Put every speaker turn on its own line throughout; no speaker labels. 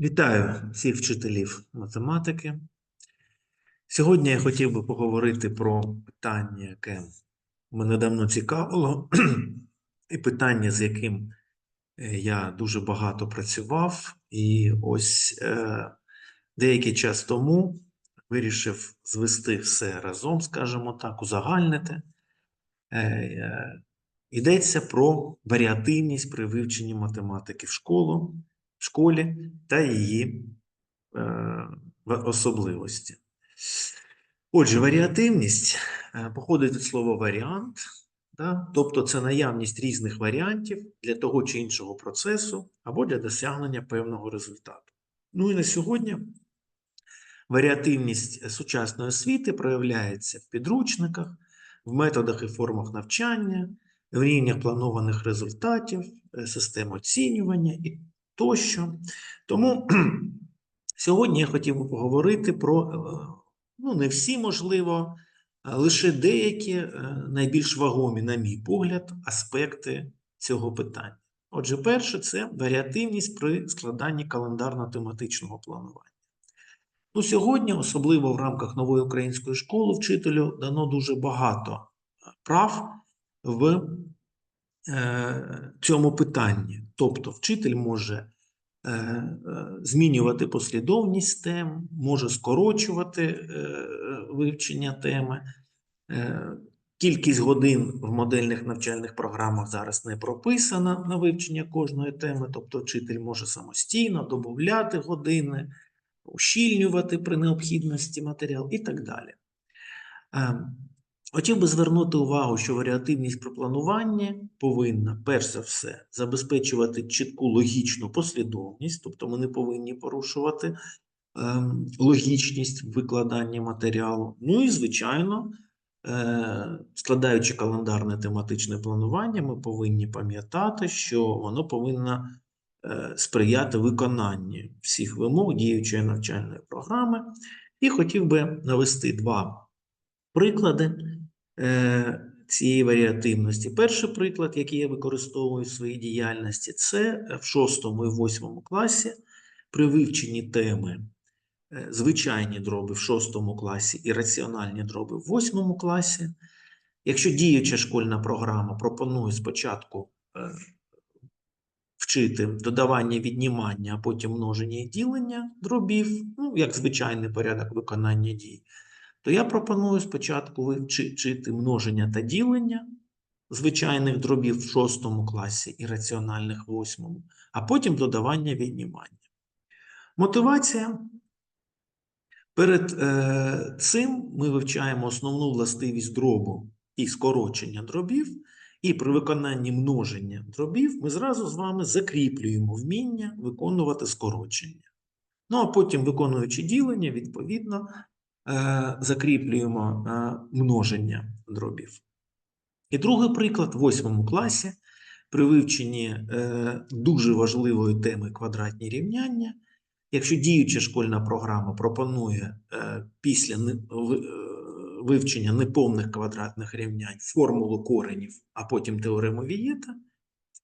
Вітаю всіх вчителів математики. Сьогодні я хотів би поговорити про питання, яке мене давно цікавило, і питання, з яким е, я дуже багато працював, і ось е, деякий час тому вирішив звести все разом, скажімо так, узагальнити. Е, е, Йдеться про варіативність при вивченні математики в школу, школі та її е, особливості. Отже, варіативність е, походить від слова варіант, да? тобто це наявність різних варіантів для того чи іншого процесу або для досягнення певного результату. Ну і на сьогодні варіативність сучасної освіти проявляється в підручниках, в методах і формах навчання, в рівнях планованих результатів, е, систем оцінювання і тощо. Тому сьогодні я хотів би поговорити про, е, ну, не всі, можливо, лише деякі е, найбільш вагомі, на мій погляд, аспекти цього питання. Отже, перше це варіативність при складанні календарно-тематичного планування. Ну, сьогодні, особливо в рамках нової української школи, вчителю дано дуже багато е, прав в е, цьому питанні. Тобто, вчитель може е, е, змінювати послідовність тем, може скорочувати е, вивчення теми. Кількість годин в модельних навчальних програмах зараз не прописана на вивчення кожної теми, тобто вчитель може самостійно додати години, ущільнювати при необхідності матеріал і так далі. Хотів би звернути увагу, що варіативність при плануванні повинна, перш за все, забезпечувати чітку логічну послідовність, тобто ми не повинні порушувати ем, логічність викладання матеріалу. Ну і, звичайно, е, складаючи календарне тематичне планування, ми повинні пам'ятати, що воно повинно е, сприяти виконанню всіх вимог діючої навчальної програми. І хотів би навести два приклади цієї варіативності. Перший приклад, який я використовую в своїй діяльності, це в 6 і 8 класі при вивченні теми е, звичайні дроби в 6 класі і раціональні дроби в 8 класі. Якщо діюча школьна програма пропонує спочатку е, вчити додавання, віднімання, а потім множення і ділення дробів, ну, як звичайний порядок виконання дій, то я пропоную спочатку вивчити множення та ділення звичайних дробів в 6 класі і раціональних в 8, а потім додавання віднімання. Мотивація. Перед е, цим ми вивчаємо основну властивість дробу і скорочення дробів, і при виконанні множення дробів ми зразу з вами закріплюємо вміння виконувати скорочення. Ну а потім, виконуючи ділення, відповідно, закріплюємо е, множення дробів. І другий приклад в восьмому класі при вивченні е, дуже важливої теми квадратні рівняння. Якщо діюча школьна програма пропонує е, після е, вивчення неповних квадратних рівнянь формулу коренів, а потім теорему Вієта,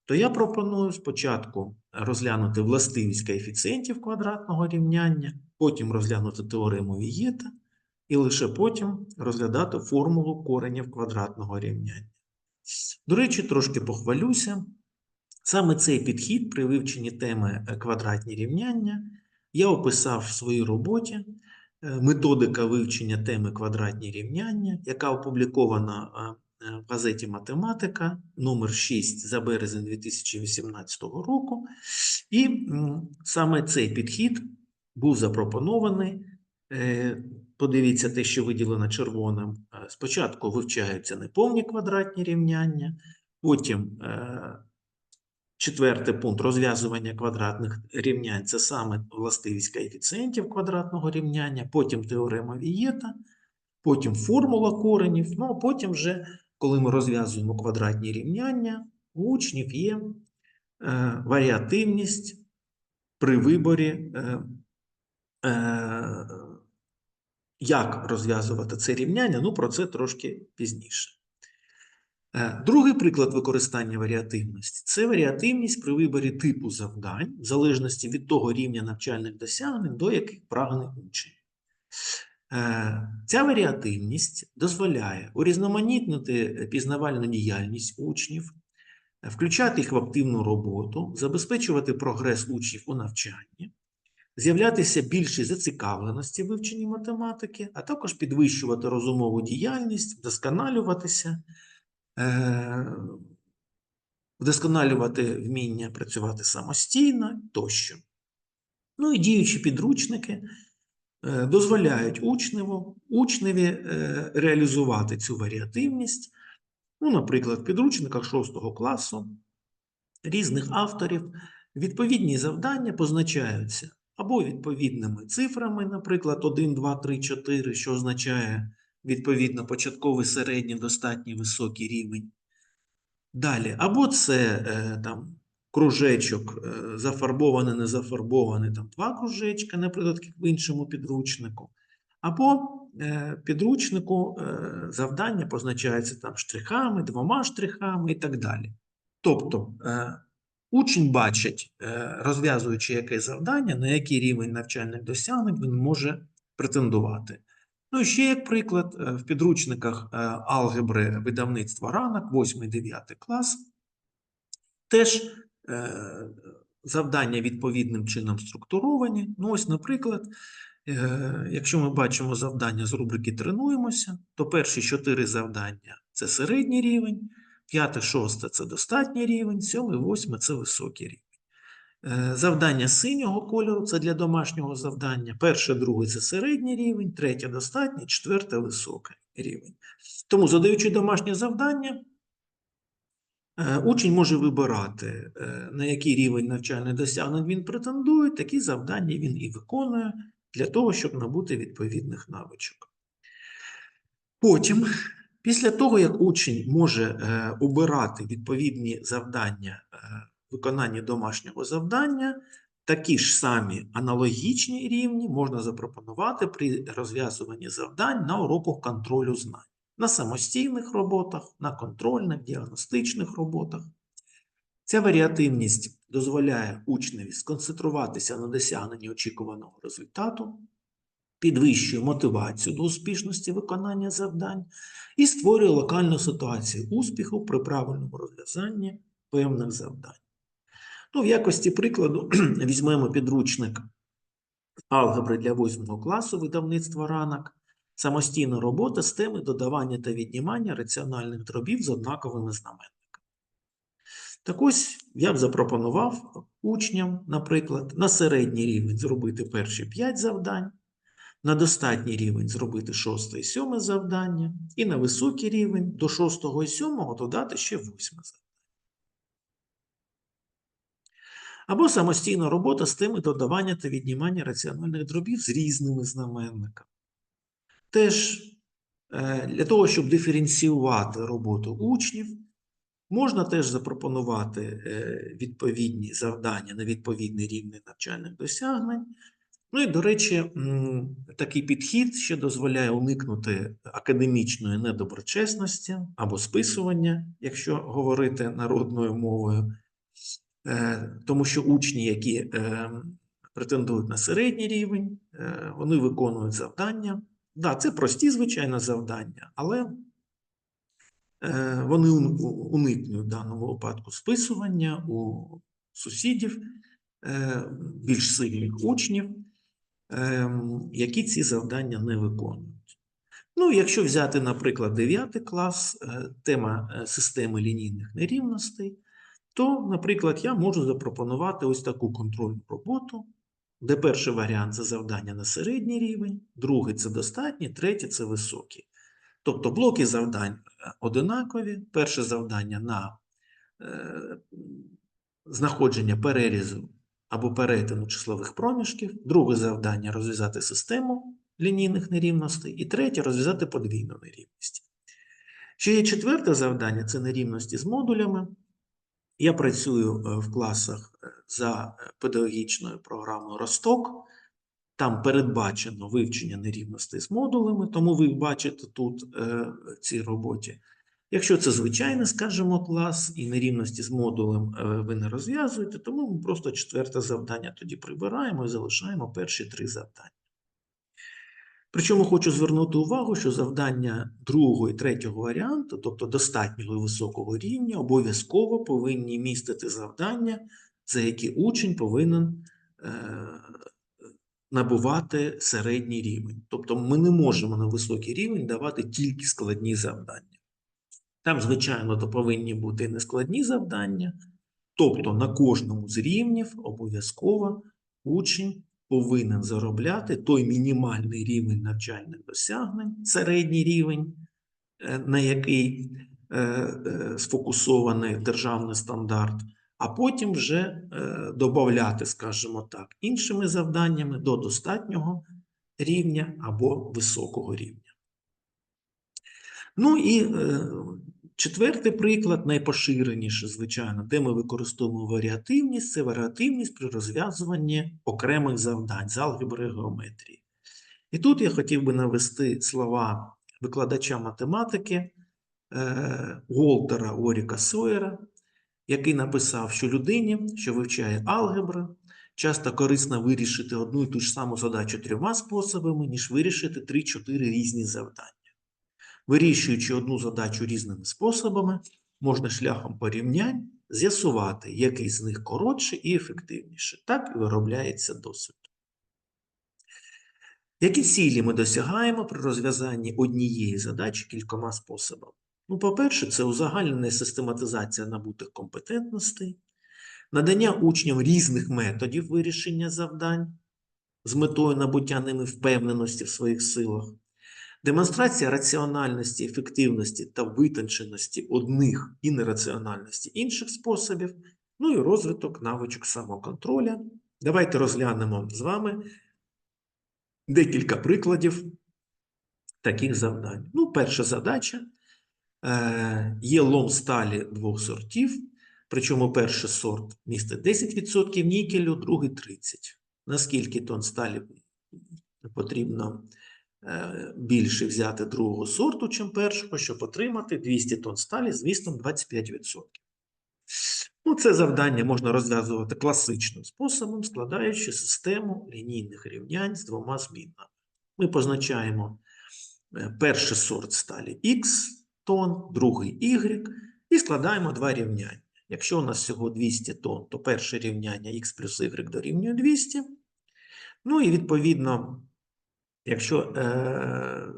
то я пропоную спочатку розглянути властивість коефіцієнтів квадратного рівняння, потім розглянути теорему Вієта, і лише потім розглядати формулу коренів квадратного рівняння. До речі, трошки похвалюся. Саме цей підхід при вивченні теми е, квадратні рівняння я описав в своїй роботі е, методика вивчення теми квадратні рівняння, яка опублікована е, в газеті Математика номер 6 за березень 2018 року. І саме цей підхід був запропонований. Подивіться те, що виділено червоним. Е, Спочатку вивчаються неповні квадратні рівняння, потім е, Четвертий пункт розв'язування квадратних рівнянь це саме властивість коефіцієнтів квадратного рівняння, потім теорема Вієта, потім формула коренів. Ну а потім, вже, коли ми розв'язуємо квадратні рівняння, у учнів є е, варіативність при виборі, як розв'язувати це рівняння. Ну, про це трошки пізніше. Е, Другий приклад використання варіативності це варіативність при виборі типу завдань, в залежності від того рівня навчальних досягнень, до яких прагне учень. Е, Ця варіативність дозволяє урізноманітнити пізнавальну діяльність учнів, е, включати їх в активну роботу, забезпечувати прогрес учнів у навчанні, з'являтися більшій зацікавленості в вивченні математики, а також підвищувати розумову діяльність, вдосконалюватися, е, вдосконалювати вміння працювати самостійно тощо. Ну і діючі підручники е, дозволяють учневу, учневі е, реалізувати цю варіативність. Ну, наприклад, в підручниках 6 класу різних авторів відповідні завдання позначаються або відповідними цифрами, наприклад, 1, 2, 3, 4, що означає відповідно початковий, середній, достатній, високий рівень. Далі, або це е, там кружечок е, зафарбований, не зафарбований, там два кружечка, наприклад, як в іншому підручнику. Або е, підручнику завдання позначається там штрихами, двома штрихами і так далі. Тобто учень бачить, е, розв'язуючи якесь завдання, на який рівень навчальних досягнень він може претендувати. Ну і ще як приклад, е, в підручниках е, алгебри видавництва ранок, 8-9 клас, теж завдання відповідним чином структуровані. Ну, ось, наприклад, якщо ми бачимо завдання з рубрики Тренуємося, то перші чотири завдання це середній рівень, п'яте, шосте це достатній рівень, сьоме, восьме це високий рівень. Е, Завдання синього кольору це для домашнього завдання. Перше, друге це середній рівень, третє достатній, четверте високий рівень. Тому, задаючи домашнє завдання, е, учень може вибирати, е, на який рівень навчальних досягнень він претендує, такі завдання він і виконує для того, щоб набути відповідних навичок. Потім, після того, як учень може е, обирати відповідні завдання е, виконання домашнього завдання, такі ж самі аналогічні рівні можна запропонувати при розв'язуванні завдань на уроках контролю знань, на самостійних роботах, на контрольних, діагностичних роботах. Ця варіативність дозволяє учневі сконцентруватися на досягненні очікуваного результату, підвищує мотивацію до успішності виконання завдань і створює локальну ситуацію успіху при правильному розв'язанні певних завдань. Ну, в якості прикладу візьмемо підручник алгебри для 8 класу видавництва ранок, самостійна робота з теми додавання та віднімання раціональних дробів з однаковими знаменниками. Так ось я б запропонував учням, наприклад, на середній рівень зробити перші 5 завдань, на достатній рівень зробити шосте і сьоме завдання, і на високий рівень до шостого і сьомого додати ще восьме завдання. Або самостійна робота з теми додавання та віднімання раціональних дробів з різними знаменниками. Теж е, для того, щоб диференціювати роботу учнів, можна теж запропонувати е, відповідні завдання на відповідний рівень навчальних досягнень. Ну і, до речі, такий підхід ще дозволяє уникнути академічної недоброчесності або списування, якщо говорити народною мовою. Е, Тому що учні, які е, претендують на середній рівень, е, вони виконують завдання. Да, це прості, звичайно, завдання, але вони уникнуть в даному випадку списування у сусідів, більш сильних учнів, які ці завдання не виконують. Ну, якщо взяти, наприклад, 9 клас, е, тема е, системи лінійних нерівностей, то, наприклад, я можу запропонувати ось таку контрольну роботу, де перший варіант це завдання на середній рівень, другий це достатній, третій це високий. Тобто блоки завдань е, одинакові. Перше завдання на знаходження перерізу або перетину числових проміжків, друге завдання розв'язати систему лінійних нерівностей, і третє розв'язати подвійну нерівність. Ще є четверте завдання це нерівності з модулями. Я працюю е, в класах е, за е, педагогічною програмою Росток. Там передбачено вивчення нерівностей з модулями, тому ви бачите тут в цій роботі. Якщо це звичайний, скажімо, клас і нерівності з модулем е, ви не розв'язуєте, тому ми просто четверте завдання тоді прибираємо і залишаємо перші три завдання. Причому хочу звернути увагу, що завдання другого і третього варіанту, тобто достатнього і високого рівня, обов'язково повинні містити завдання, за які учень повинен е, набувати середній рівень. Тобто ми не можемо на високий рівень давати тільки складні завдання. Там, звичайно, то повинні бути нескладні завдання, тобто на кожному з рівнів обов'язково учень повинен заробляти той мінімальний рівень навчальних досягнень, середній рівень, е, на який е, е, сфокусований державний стандарт, а потім вже додати, скажімо так, іншими завданнями до достатнього рівня або високого рівня. Ну і четвертий приклад, найпоширеніше, звичайно, де ми використовуємо варіативність, це варіативність при розв'язуванні окремих завдань з алгебри геометрії. І тут я хотів би навести слова викладача математики е, Уолтера Оріка Сойера, який написав, що людині, що вивчає алгебру, часто корисно вирішити одну і ту ж саму задачу трьома способами, ніж вирішити 3-4 різні завдання. Вирішуючи одну задачу різними способами, можна шляхом порівнянь з'ясувати, який з них коротше і ефективніше. Так і виробляється досвід. Які цілі ми досягаємо при розв'язанні однієї задачі кількома способами? Ну, по-перше, це узагальнена систематизація набутих компетентностей, надання учням різних методів вирішення завдань з метою набуття ними впевненості в своїх силах, демонстрація раціональності, ефективності та витонченості одних і нераціональності інших способів, ну і розвиток навичок самоконтроля. Давайте розглянемо з вами декілька прикладів таких завдань. Ну, перша задача. Е, Є лом сталі двох сортів, причому перший сорт містить 10% нікелю, другий 30%. Наскільки тонн сталі потрібно більше взяти другого сорту, чим першого, щоб отримати 200 тонн сталі з вмістом 25%. Ну, це завдання можна розв'язувати класичним способом, складаючи систему лінійних рівнянь з двома змінами. Ми позначаємо е, перший сорт сталі X тонн, другий Y, і складаємо два рівняння. Якщо у нас всього 200 тонн, то перше рівняння x плюс y дорівнює 200. Ну і відповідно, якщо е,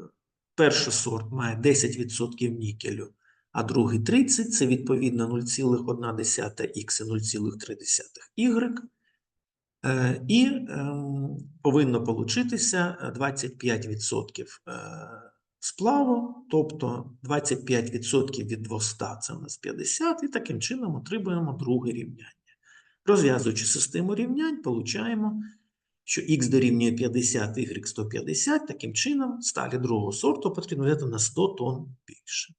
перший сорт має 10% нікелю, а другий 30, це відповідно 0,1х і 0,3y. Е, і е, повинно получитися 25% е, сплаву, тобто 25% від 200 це у нас 50, і таким чином отримуємо друге рівняння. Розв'язуючи систему рівнянь, получаємо, що х дорівнює 50, y 150, таким чином сталі другого сорту потрібно взяти на 100 тонн більше.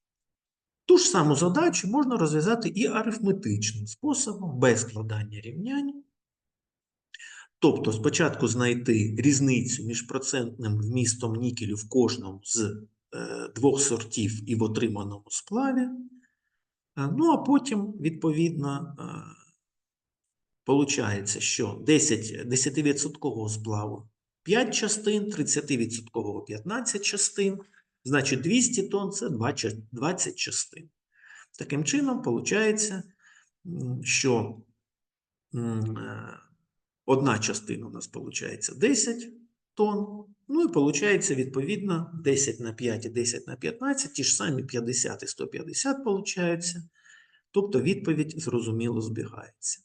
Ту ж саму задачу можна розв'язати і арифметичним способом, без складання рівнянь. Тобто спочатку знайти різницю між процентним вмістом нікелю в кожному з е, двох сортів і в отриманому сплаві. Е, Ну, а потім, відповідно, е, получається, що 10, 10% сплаву 5 частин, 30% 15 частин, значить 200 тонн це 20 частин. Таким чином, виходить, що е, одна частина у нас виходить 10 тонн, ну і виходить, відповідно, 10 на 5 і 10 на 15, ті ж самі 50 і 150 получаються. Тобто відповідь зрозуміло збігається.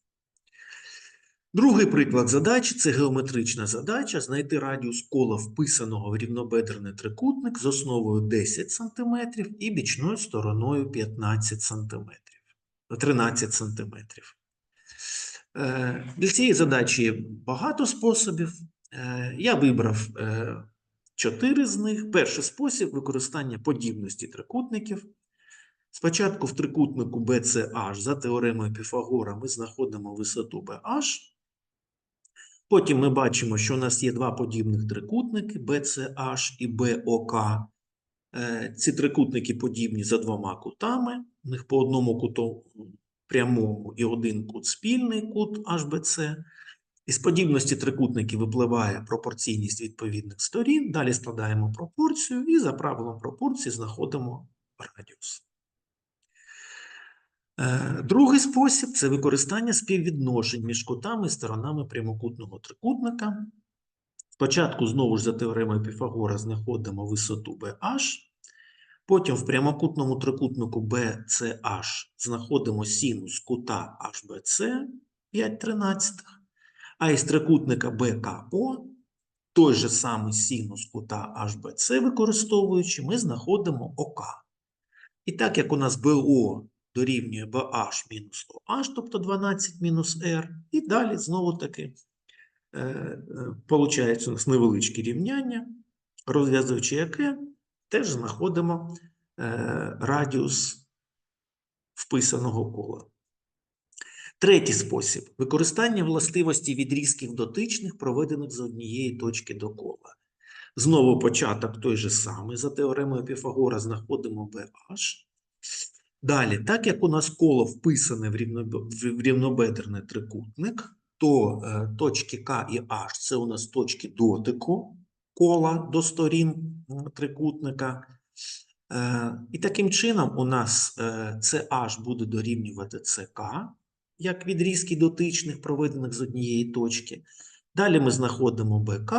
Другий приклад задачі це геометрична задача знайти радіус кола вписаного в рівнобедрений трикутник з основою 10 см і бічною стороною 15 см. 13 см. Для цієї задачі багато способів. Е, Я вибрав е, чотири з них. Перший спосіб використання подібності трикутників. Спочатку в трикутнику BCH за теоремою Піфагора ми знаходимо висоту BH. Потім ми бачимо, що у нас є два подібних трикутники BCH і BOK. Е, Ці трикутники подібні за двома кутами. У них по одному куту прямому і один кут спільний кут HBC. Із подібності трикутників випливає пропорційність відповідних сторін. Далі складаємо пропорцію і за правилом пропорції знаходимо радіус. Е, Другий спосіб це використання співвідношень між кутами і сторонами прямокутного трикутника. Спочатку знову ж за теоремою Піфагора знаходимо висоту BH, потім в прямокутному трикутнику BCH знаходимо синус кута HBC 5 тринадцятих, а із трикутника БКО той же самий синус кута HBC використовуючи, ми знаходимо ОК. І так як у нас БО дорівнює BH мінус OH, тобто 12 мінус R, і далі знову таки е, е, получається у нас невеличке рівняння, розв'язуючи яке, теж знаходимо е, радіус вписаного кола. Третій спосіб використання властивості відрізків дотичних, проведених з однієї точки до кола. Знову початок той же самий. За теоремою Піфагора знаходимо BH. Далі, так як у нас коло вписане в, рівнобе- рівнобедерний трикутник, то е, точки К і H це у нас точки дотику кола до сторін трикутника. Е, І таким чином у нас е, CH буде дорівнювати CK, як відрізки дотичних, проведених з однієї точки. Далі ми знаходимо БК.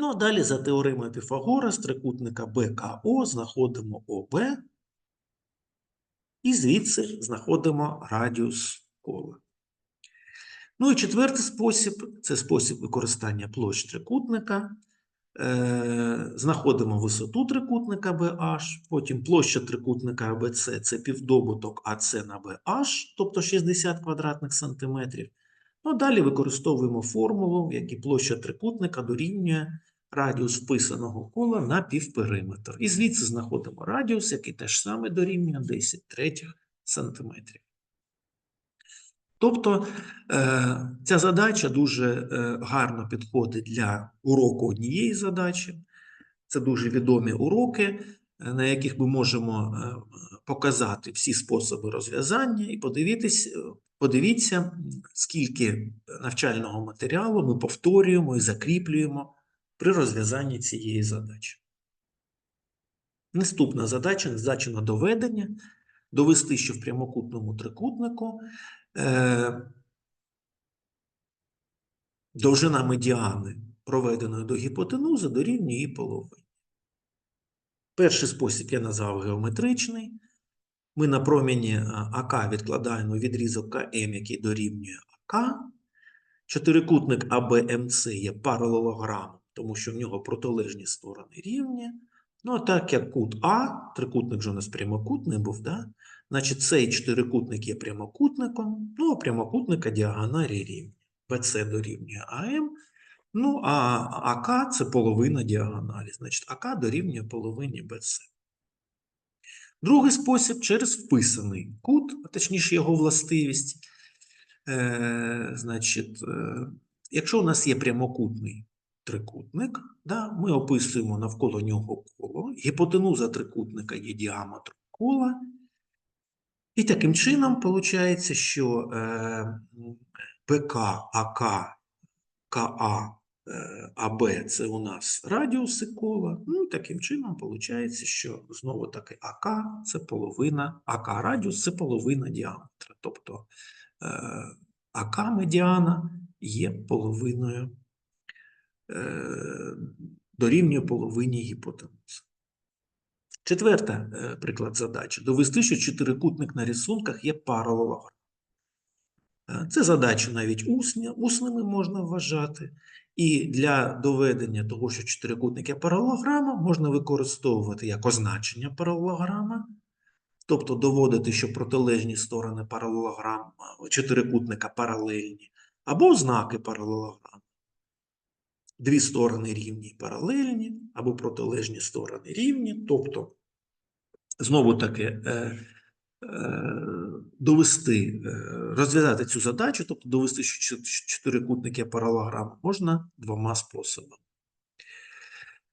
Ну, а далі за теоремою Піфагора з трикутника БКО знаходимо ОБ. І звідси знаходимо радіус кола. Ну і четвертий спосіб це спосіб використання площ трикутника. Е, знаходимо висоту трикутника BH, потім площа трикутника ABC – це півдобуток АС на BH, тобто 60 квадратних сантиметрів. Ну, далі використовуємо формулу, в якій площа трикутника дорівнює радіус вписаного кола на півпериметр. І звідси знаходимо радіус, який теж саме дорівнює 10 третіх сантиметрів. Тобто е, ця задача дуже е, гарно підходить для уроку однієї задачі. Це дуже відомі уроки, е, на яких ми можемо показати всі способи розв'язання і подивіться, скільки навчального матеріалу ми повторюємо і закріплюємо при розв'язанні цієї задачі. Наступна задача задача на доведення. Довести, що в прямокутному трикутнику е, довжина медіани, проведеної до гіпотенузи, дорівнює її половині. Перший спосіб я назвав геометричний. Ми на проміні е, АК відкладаємо відрізок КМ, який дорівнює АК. Чотирикутник АБМЦ є паралелограмом, тому що в нього протилежні сторони рівні. Ну, а так як кут А, трикутник же у нас прямокутний був, да? значить цей чотирикутник є прямокутником, ну, а прямокутника діагоналі рівні. БЦ дорівнює АМ, ну, а АК це половина діагоналі, значить АК дорівнює половині БЦ. Другий спосіб через вписаний кут, а точніше його властивість. Е, значить, е, якщо у нас є прямокутний трикутник, да, ми описуємо навколо нього коло, гіпотенуза трикутника є діаметром кола, і таким чином виходить, що е, ПК, АК, КА, е, АБ це у нас радіуси кола. Ну і таким чином виходить, що знову таки АК це половина, АК радіус це половина діаметра. Тобто е, АК медіана є половиною, дорівнює половині гіпотенузи. Четверта е, приклад задачі. Довести, що чотирикутник на рисунках є паралелограм. Е, Це задачі навіть усні, усними можна вважати. І для доведення того, що чотирикутник є паралелограма, можна використовувати як означення паралелограма, тобто доводити, що протилежні сторони паралелограма, чотирикутника паралельні, або знаки паралелограма. Дві сторони рівні і паралельні, або протилежні сторони рівні, тобто, знову таки, е, е, довести, е, розв'язати цю задачу, тобто довести, що чот- чотирикутник є паралелограм, можна двома способами.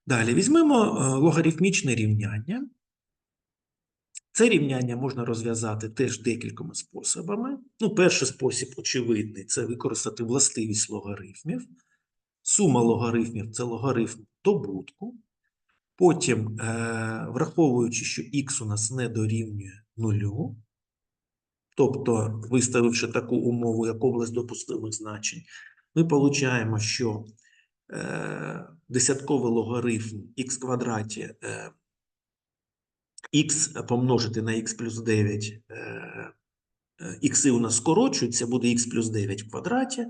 Далі візьмемо логарифмічне рівняння. Це рівняння можна розв'язати теж декількома способами. Ну, перший спосіб очевидний це використати властивість логарифмів. Сума логарифмів це логарифм добутку. Потім, е, враховуючи, що х у нас не дорівнює нулю, тобто виставивши таку умову, як область допустимих значень, ми получаємо, що е, десятковий логарифм х квадраті е, х помножити на х плюс 9, е, е, ікси у нас скорочуються, буде х плюс 9 в квадраті.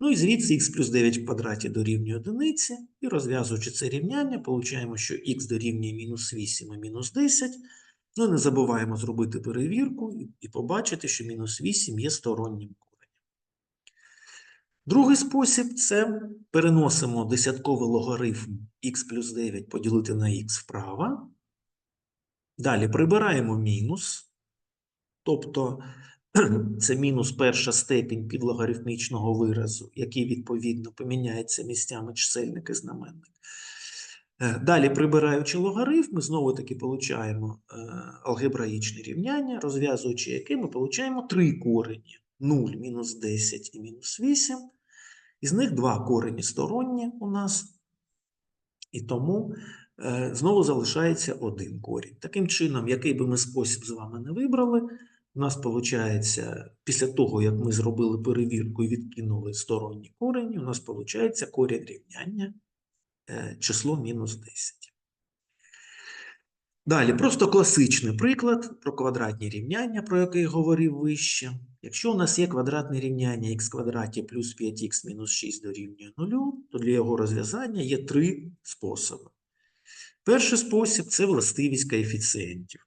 Ну і звідси х плюс 9 в квадраті дорівнює одиниці. І розв'язуючи це рівняння, получаємо, що х дорівнює мінус 8 і мінус 10. Ну, не забуваємо зробити перевірку і- побачити, що мінус 8 є стороннім коренем. Другий спосіб це переносимо десятковий логарифм х плюс 9 поділити на х вправо. Далі прибираємо мінус, тобто це мінус перша степінь підлогарифмічного виразу, який відповідно поміняється місцями чисельник і знаменник. Е, Далі, прибираючи логарифм, ми знову таки получаємо е, алгебраїчне рівняння, розв'язуючи яке ми получаємо три корені: 0, мінус 10 і мінус 8. Із них два корені сторонні у нас, і тому е, знову залишається один корінь. Таким чином, який би ми спосіб з вами не вибрали, у нас виходить, після того, як ми зробили перевірку і відкинули сторонні корені, у нас виходить корінь рівняння е, число мінус 10. Далі, просто класичний приклад про квадратні рівняння, про яке я говорив вище. Якщо у нас є квадратне рівняння х квадраті плюс 5х мінус 6 дорівнює 0, то для його розв'язання є три способи. Перший спосіб це властивість коефіцієнтів.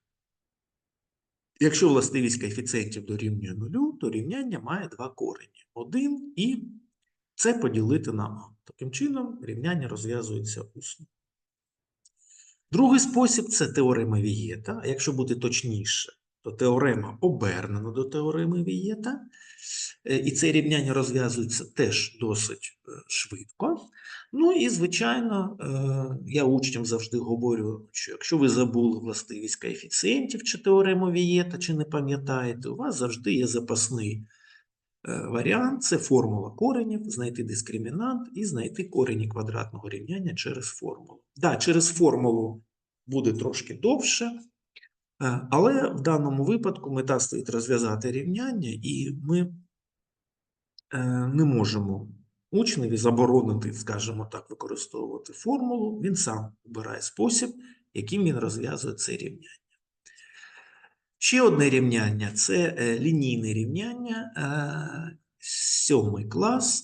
Якщо властивість коефіцієнтів дорівнює нулю, то рівняння має два корені. 1 і це поділити на а. Таким чином, рівняння розв'язується усно. Другий спосіб це теорема Вієта. А якщо бути точніше, то теорема обернена до теореми Вієта. Е, І це рівняння розв'язується теж досить е, швидко. Ну і, звичайно, е, я учням завжди говорю, що якщо ви забули властивість коефіцієнтів чи теорему Вієта, чи не пам'ятаєте, у вас завжди є запасний варіант це формула коренів, знайти дискримінант і знайти корені квадратного рівняння через формулу. Да, через формулу буде трошки довше, але в даному випадку мета стоїть розв'язати рівняння, і ми е, не можемо учневі заборонити, скажімо так, використовувати формулу. Він сам обирає спосіб, яким він розв'язує це рівняння. Ще одне рівняння це е, лінійне рівняння, е, сьомий клас.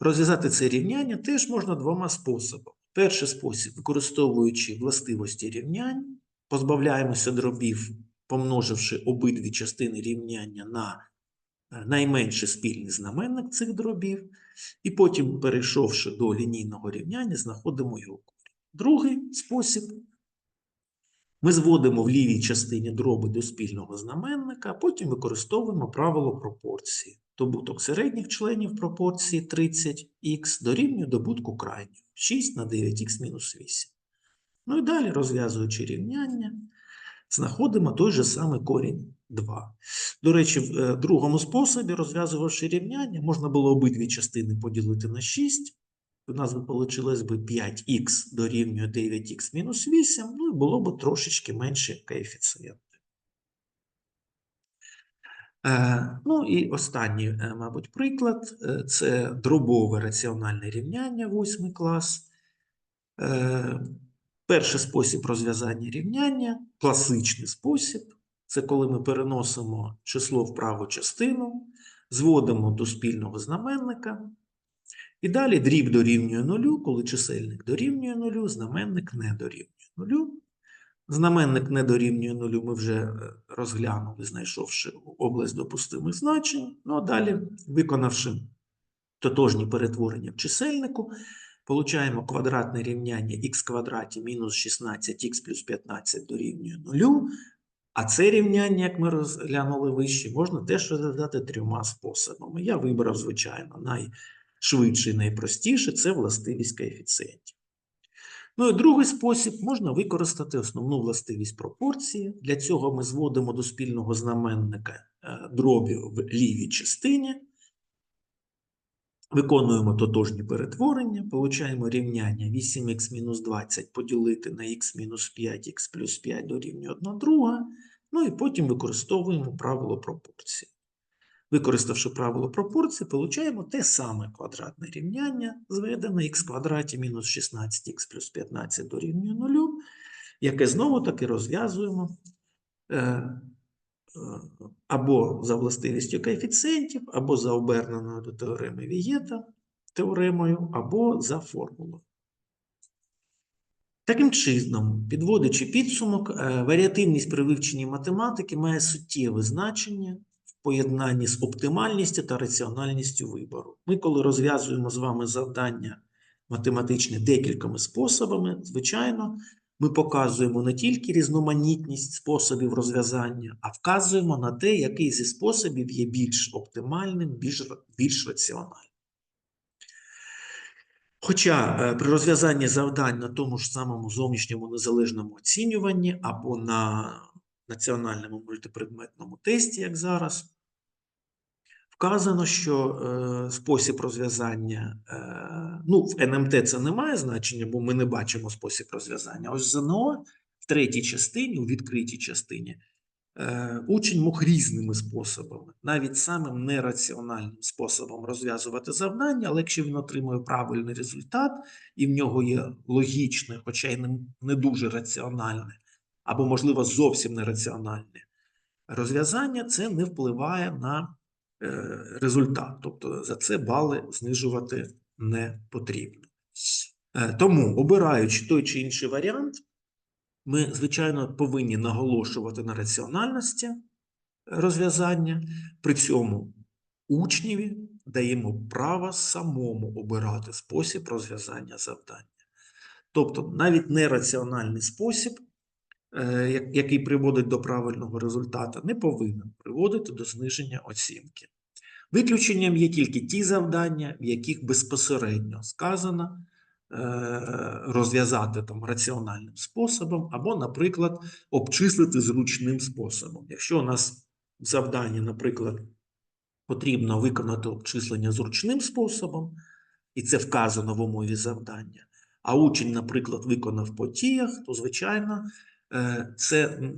Розв'язати це рівняння теж можна двома способами. Перший спосіб, використовуючи властивості рівнянь, позбавляємося дробів, помноживши обидві частини рівняння на е, найменший спільний знаменник цих дробів, і потім, перейшовши до лінійного рівняння, знаходимо його корінь. Другий спосіб ми зводимо в лівій частині дроби до спільного знаменника, а потім використовуємо правило пропорції. Добуток середніх членів пропорції 30х дорівнює добутку крайніх 6 на 9х мінус 8. Ну і далі, розв'язуючи рівняння, знаходимо той же самий корінь 2. До речі, в е, другому способі, розв'язувавши рівняння, можна було обидві частини поділити на 6. У нас би би 5х дорівнює 9х мінус 8, ну і було б трошечки менше коефіцієнти. Е, Ну і останній, е, мабуть, приклад це дробове раціональне рівняння, 8 клас. Перший спосіб розв'язання рівняння, класичний спосіб, це коли ми переносимо число в праву частину, зводимо до спільного знаменника. І далі дріб дорівнює нулю, коли чисельник дорівнює нулю, знаменник не дорівнює нулю. Знаменник не дорівнює нулю ми вже е, розглянули, знайшовши область допустимих значень. Ну а далі, виконавши тотожні перетворення в чисельнику, получаємо квадратне рівняння х квадраті мінус 16х плюс 15 дорівнює нулю. А це рівняння, як ми розглянули вище, можна теж розв'язати трьома способами. Я вибрав, звичайно, найшвидший, найпростіший – це властивість коефіцієнтів. Ну і другий спосіб можна використати основну властивість пропорції. Для цього ми зводимо до спільного знаменника е, дробі в лівій частині. Виконуємо тотожні перетворення, получаємо рівняння 8х-20 поділити на х-5, х плюс 5 дорівнює 1 друга. Ну і потім використовуємо правило пропорції. Використавши правило пропорції, получаємо те саме квадратне рівняння, зведене х квадраті мінус 16х плюс 15 дорівнює 0, яке знову-таки розв'язуємо е, е, або за властивістю коефіцієнтів, або за оберненою до теореми Вієта теоремою, або за формулою. Таким чином, підводячи підсумок, е, варіативність при вивченні математики має суттєве значення в поєднанні з оптимальністю та раціональністю вибору. Ми, коли розв'язуємо з вами завдання математичне декількома способами, звичайно, ми показуємо не тільки різноманітність способів розв'язання, а вказуємо на те, який зі способів є більш оптимальним, більш, більш раціональним. Хоча е, при розв'язанні завдань на тому ж самому зовнішньому незалежному оцінюванні або на національному мультипредметному тесті, як зараз, вказано, що е, спосіб розв'язання, е, ну, в НМТ це не має значення, бо ми не бачимо спосіб розв'язання. Ось ЗНО в третій частині, у відкритій частині, е, учень мог різними способами, навіть самим нераціональним способом розв'язувати завдання, але якщо він отримує правильний результат, і в нього є логічне, хоча й не, дуже раціональне, або, можливо, зовсім нераціональне розв'язання, це не впливає на результат. Тобто за це бали знижувати не потрібно. Е, Тому, обираючи той чи інший варіант, ми, звичайно, повинні наголошувати на раціональності розв'язання, при цьому учневі даємо право самому обирати спосіб розв'язання завдання. Тобто навіть нераціональний спосіб, е, який приводить до правильного результату, не повинен приводити до зниження оцінки. Виключенням є тільки ті завдання, в яких безпосередньо сказано е, розв'язати там раціональним способом, або, наприклад, обчислити зручним способом. Якщо у нас в завданні, наприклад, потрібно виконати обчислення зручним способом, і це вказано в умові завдання, а учень, наприклад, виконав по тіях, то, звичайно, це е,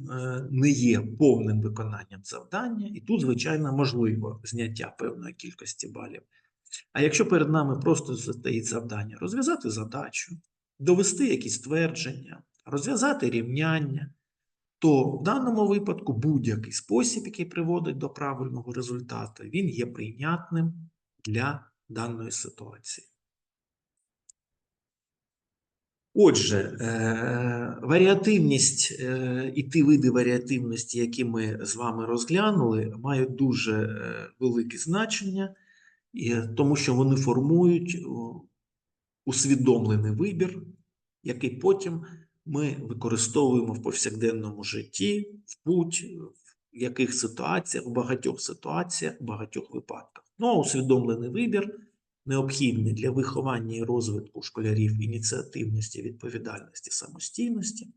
не є повним виконанням завдання, і тут, звичайно, можливо зняття певної кількості балів. А якщо перед нами просто стоїть завдання розв'язати задачу, довести якісь твердження, розв'язати рівняння, то в даному випадку будь-який спосіб, який приводить до правильного результату, він є прийнятним для даної ситуації. Отже, е, варіативність е, і ті види варіативності, які ми з вами розглянули, мають дуже е, велике значення, тому що вони формують усвідомлений вибір, який потім ми використовуємо в повсякденному житті, в путь, в яких ситуаціях, в багатьох ситуаціях, в багатьох випадках. Ну, а усвідомлений вибір необхідний для виховання і розвитку школярів ініціативності, відповідальності, самостійності,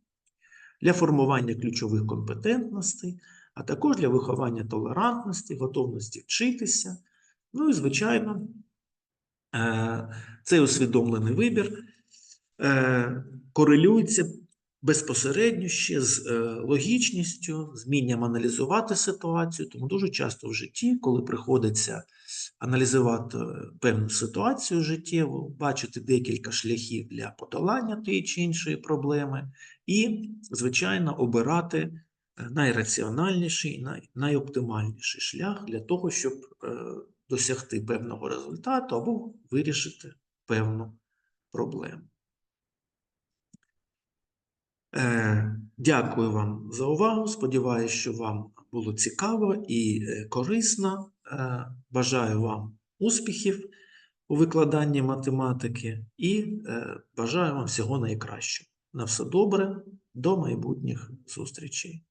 для формування ключових компетентностей, а також для виховання толерантності, готовності вчитися. Ну і, звичайно, е, цей усвідомлений вибір е, корелюється безпосередньо ще з е, логічністю, з вмінням аналізувати ситуацію. Тому дуже часто в житті, коли приходиться аналізувати е, певну ситуацію життєву, бачити декілька шляхів для подолання тієї чи іншої проблеми, і, звичайно, обирати е, найраціональніший, най, найоптимальніший шлях для того, щоб е, досягти певного результату або вирішити певну проблему. Дякую вам за увагу. Сподіваюся, що вам було цікаво і корисно. Е, Бажаю вам успіхів у викладанні математики і е, бажаю вам всього найкращого. На все добре, до майбутніх зустрічей.